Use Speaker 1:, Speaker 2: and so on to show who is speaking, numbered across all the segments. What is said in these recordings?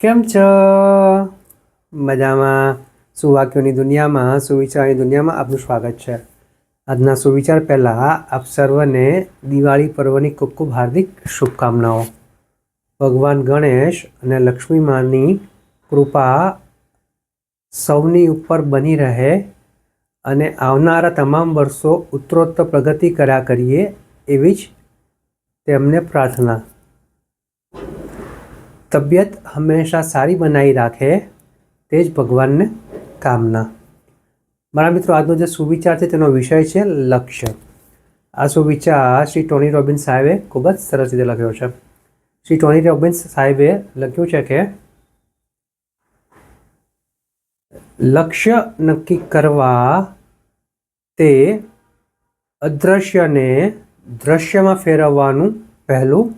Speaker 1: કેમ છો? મજામાં. સુવાક્યોની દુનિયામાં, સુવિચારની દુનિયામાં આપનું સ્વાગત છે. આજના સુવિચાર પહેલાં આપ સર્વને દિવાળી પર્વની ખૂબ ખૂબ હાર્દિક શુભકામનાઓ. ભગવાન ગણેશ અને લક્ષ્મી માની કૃપા સૌની ઉપર બની રહે અને આવનારા તમામ વર્ષો ઉત્તરોત્તર પ્રગતિ કર્યા કરીએ એવી જ તેમને પ્રાર્થના. તબિયત હંમેશા સારી બનાવી રાખે તે જ ભગવાનને કામના. મારા મિત્રો, આજનો જે સુવિચાર છે તેનો વિષય છે લક્ષ્ય. આ સુવિચાર શ્રી ટોની રોબિન્સ સાહેબે ખૂબ જ સરસ રીતે લખ્યો છે. શ્રી ટોની રોબિન્સ સાહેબે લખ્યું છે કે, લક્ષ્ય નક્કી કરવા તે અદ્રશ્યને દ્રશ્યમાં ફેરવવાનું પહેલું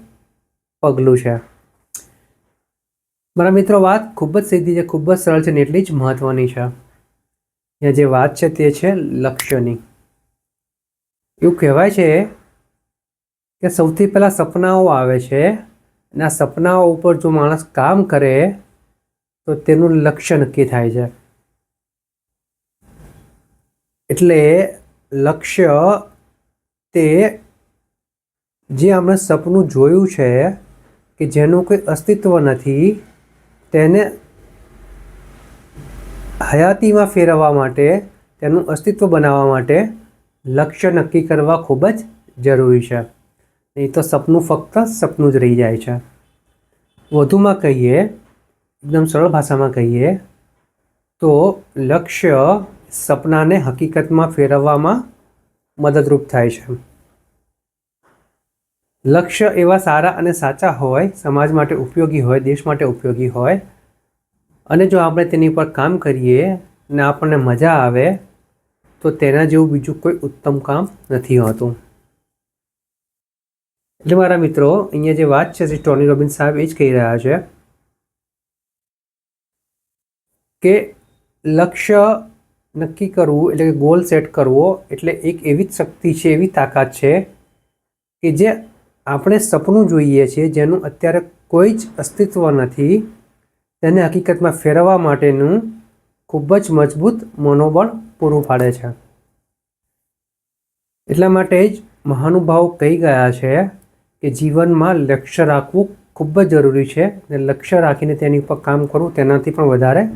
Speaker 1: પગલું છે. મારા મિત્રો, વાત ખૂબ જ સીધી છે, ખૂબ જ સરળ છે ને એટલી જ મહત્ત્વની છે. અહીંયા જે વાત છે તે છે લક્ષ્યની. એવું કહેવાય છે કે સૌથી પહેલાં સપનાઓ આવે છે અને આ સપનાઓ ઉપર જો માણસ કામ કરે તો તેનું લક્ષ્ય નક્કી થાય છે. એટલે લક્ષ્ય તે જે આપણે સપનું જોયું છે કે જેનું કોઈ અસ્તિત્વ નથી તેને હયાતીમાં ફેરવવા માટે, તેનું અસ્તિત્વ બનાવવા માટે લક્ષ્ય નક્કી કરવા ખૂબ જ જરૂરી છે. નહીં તો સપનું ફક્ત સપનું જ રહી જાય છે. વધુમાં કહીએ, એકદમ સરળ ભાષામાં કહીએ, તો લક્ષ્ય સપનાને હકીકતમાં ફેરવવામાં મદદરૂપ થાય છે. લક્ષ્ય એવા સારા અને સાચા હોય, સમાજ માટે ઉપયોગી હોય, દેશ માટે ઉપયોગી હોય, અને જો આપણે તેની પર કામ કરીએ ને આપણને મજા આવે, તો તેના જેવું બીજું કોઈ ઉત્તમ કામ નથી હોતું. એટલે મારા મિત્રો, અહીંયા જે વાત છે શ્રી ટોની રોબિન સાહેબ એ જ કહી રહ્યા છે કે લક્ષ્ય નક્કી કરવું એટલે કે ગોલ સેટ કરવો એટલે એક એવી જ શક્તિ છે, એવી તાકાત છે કે જે આપણે સપનું જોઈએ છીએ જેનું અત્યારે કોઈ જ અસ્તિત્વ નથી. તેને હકીકતમાં ફેરવવા માટેનું ખૂબ જ મજબૂત મનોબળ પૂરું પાડે છે. એટલા માટે જ મહાનુભાવો કહી ગયા છે કે જીવનમાં લક્ષ્ય રાખવું ખૂબ જ જરૂરી છે અને લક્ષ્ય રાખીને તેની ઉપર કામ કરવું તેનાથી પણ વધારે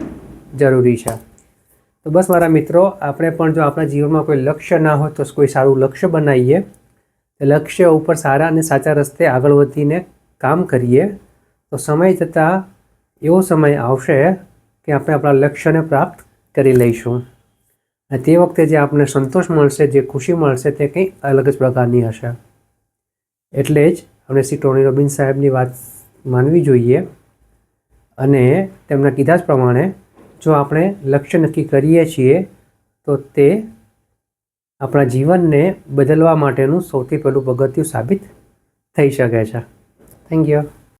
Speaker 1: જરૂરી છે. તો બસ મારા મિત્રો, આપણે પણ જો આપણા જીવનમાં કોઈ લક્ષ્ય ના હોય તો કોઈ સારું લક્ષ્ય બનાવીએ. લક્ષ્ય ઉપર સારા અને સાચા રસ્તે આગળ વધીને કામ કરીએ, તો સમય જતાં એવો સમય આવશે કે આપણે આપણા લક્ષ્યને પ્રાપ્ત કરી લઈશું. અને તે વખતે જે આપણને સંતોષ મળશે, જે ખુશી મળશે, તે કંઈ અલગ જ પ્રકારની હશે. એટલે જ આપણે શ્રી ટોની રોબિન સાહેબની વાત માનવી જોઈએ અને તેમના કીધા જ પ્રમાણે જો આપણે લક્ષ્ય નક્કી કરીએ છીએ, તો તે આપણા જીવનને બદલવા માટેનું સૌથી પહેલું પગથિયું સાબિત થઈ શકે છે. Thank you